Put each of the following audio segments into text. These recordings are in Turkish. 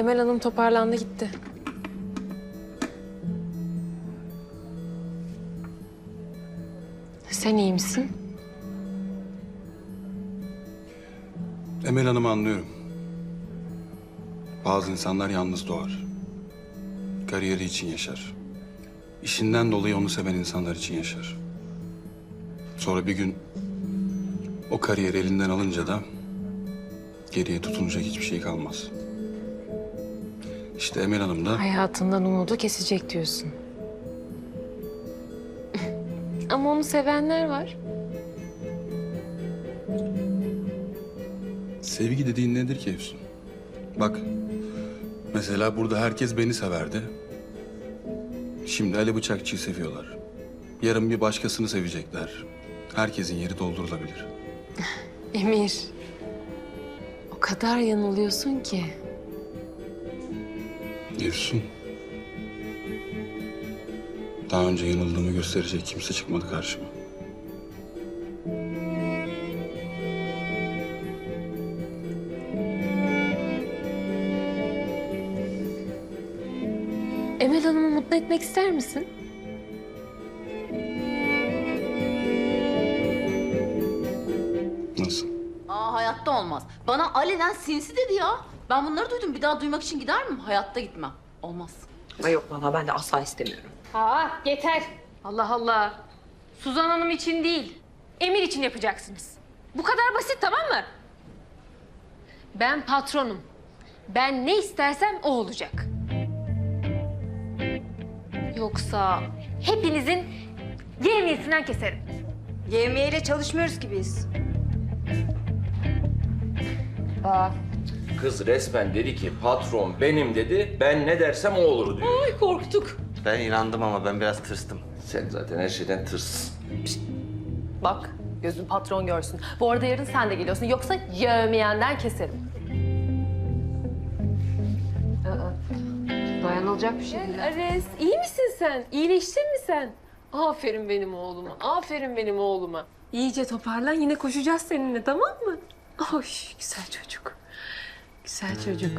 Emel Hanım toparlandı gitti. Sen iyi misin? Emel Hanım'ı anlıyorum. Bazı insanlar yalnız doğar. Kariyeri için yaşar. İşinden dolayı onu seven insanlar için yaşar. Sonra bir gün o kariyeri elinden alınca da geriye tutunacak hiçbir şey kalmaz. İşte Emel Hanım da Hayatından umudu kesecek diyorsun. Ama onu sevenler var. sevgi dediğin nedir ki Efsun? Bak mesela burada herkes beni severdi. Şimdi Ali Bıçakçı'yı seviyorlar. Yarın bir başkasını sevecekler. Herkesin yeri doldurulabilir. Emir. O kadar yanılıyorsun ki. Efsun. Daha önce yanıldığımı gösterecek kimse çıkmadı karşıma. Emel Hanım'ı mutlu etmek ister misin? Nasıl? Aa hayatta olmaz. Bana alenen sinsi dedi ya. Ben bunları duydum. Bir daha duymak için gider miyim? Hayatta gitmem. Olmaz. Ay yok valla ben de asla istemiyorum. Aa yeter. Allah Allah. Suzan Hanım için değil, Emir için yapacaksınız. Bu kadar basit tamam mı? Ben patronum. Ben ne istersem o olacak. Yoksa hepinizin yemiyesinden keserim. Yemeğiyle çalışmıyoruz ki biz. Kız resmen dedi ki patron benim dedi. Ben ne dersem o olur diyor. Korktuk. Ben inandım ama ben biraz tırstım. Sen zaten her şeyden tırs. Bak gözün patron görsün. Bu arada yarın sen de geliyorsun. Yoksa yövmeyenden keserim. Dayanılacak bir şey değil. Ares, iyi misin sen? İyileştin mi sen? Aferin benim oğluma, aferin benim oğluma. İyice toparlan, yine koşacağız seninle, tamam mı? Oy, güzel çocuk. Güzel çocuk.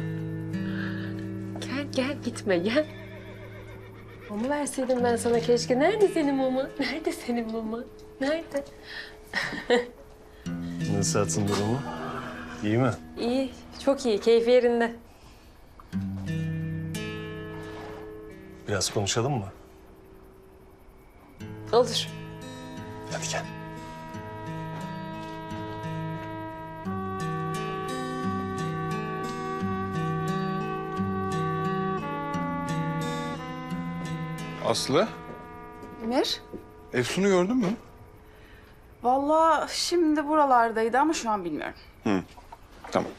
Gel, gel, gitme, gel. Mama verseydim ben sana keşke. Nerede senin mama? Nerede senin mama? Nerede? Nasıl atın durumu? İyi mi? İyi, çok iyi. Keyfi yerinde. Biraz konuşalım mı? Olur. Hadi gel. Aslı, Emir? Efsun'u gördün mü? Vallahi şimdi buralardaydı ama şu an bilmiyorum. Tamam.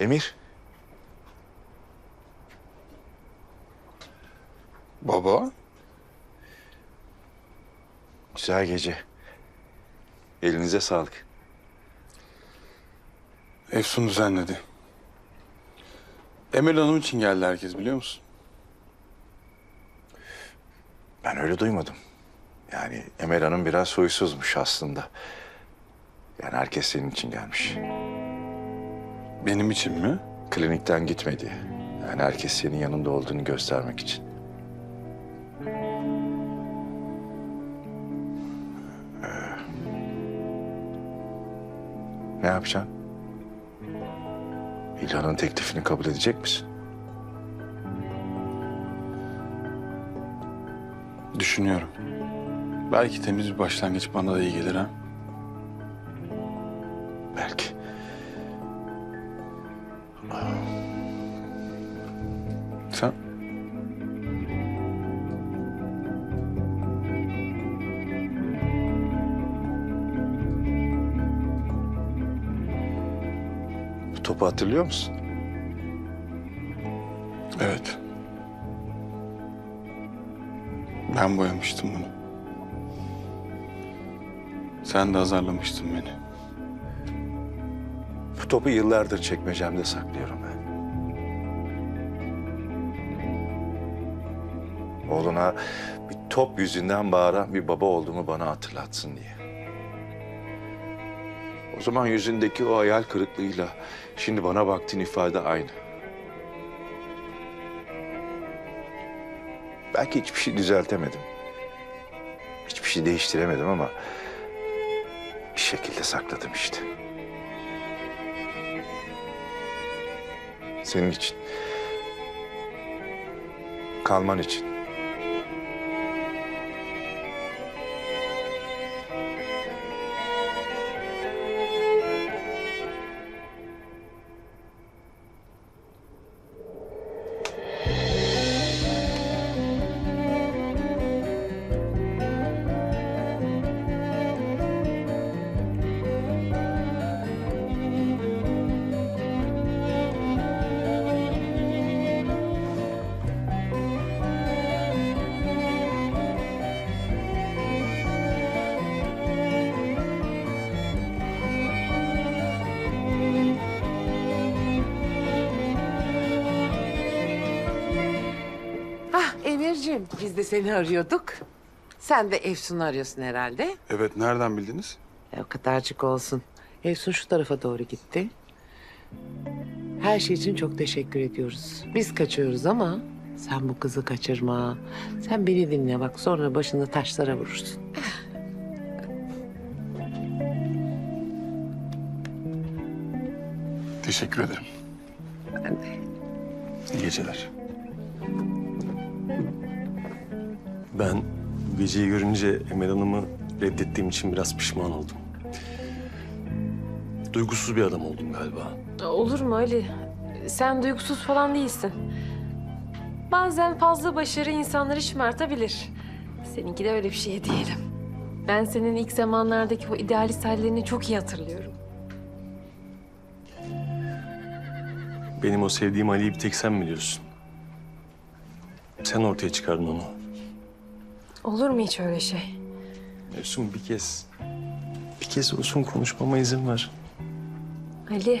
Emir. Baba, Güzel gece. Elinize sağlık. Efsun düzenledi. Emel Hanım için geldi herkes biliyor musun? Ben öyle duymadım. Yani Emel Hanım biraz huysuzmuş aslında. Yani herkes senin için gelmiş. Benim için mi? Klinikten gitmedi. Yani herkes senin yanında olduğunu göstermek için. Ee, ne yapacaksın? İlhan'ın teklifini kabul edecek misin? Düşünüyorum. Belki temiz bir başlangıç bana da iyi gelir ha. Topu hatırlıyor musun? Evet. Ben boyamıştım bunu. Sen de azarlamıştın beni. Bu topu yıllardır çekmecemde saklıyorum ben. Oğluna bir top yüzünden bağıran bir baba olduğumu bana hatırlatsın diye. O zaman yüzündeki o hayal kırıklığıyla şimdi bana baktığın ifade aynı. Belki hiçbir şey düzeltemedim. Hiçbir şey değiştiremedim ama bir şekilde sakladım işte. Senin için. Kalman için. Emir'cim biz de seni arıyorduk. Sen de Efsun'u arıyorsun herhalde. Evet, nereden bildiniz? E, o kadarcık olsun. Efsun şu tarafa doğru gitti. Her şey için çok teşekkür ediyoruz. Biz kaçıyoruz ama sen bu kızı kaçırma. Sen beni dinle bak sonra başını taşlara vurursun. Teşekkür ederim. Ben de. İyi geceler. Ben geceyi görünce Emel Hanım'ı reddettiğim için biraz pişman oldum. Duygusuz bir adam oldum galiba. Olur mu Ali? Sen duygusuz falan değilsin. Bazen fazla başarı insanları şımartabilir. Seninki de öyle bir şey diyelim. Ben senin ilk zamanlardaki o idealist hallerini çok iyi hatırlıyorum. Benim o sevdiğim Ali'yi bir tek sen biliyorsun. Sen ortaya çıkardın onu. Olur mu hiç öyle şey? Efsun bir kez, bir kez olsun konuşmama izin ver. Ali.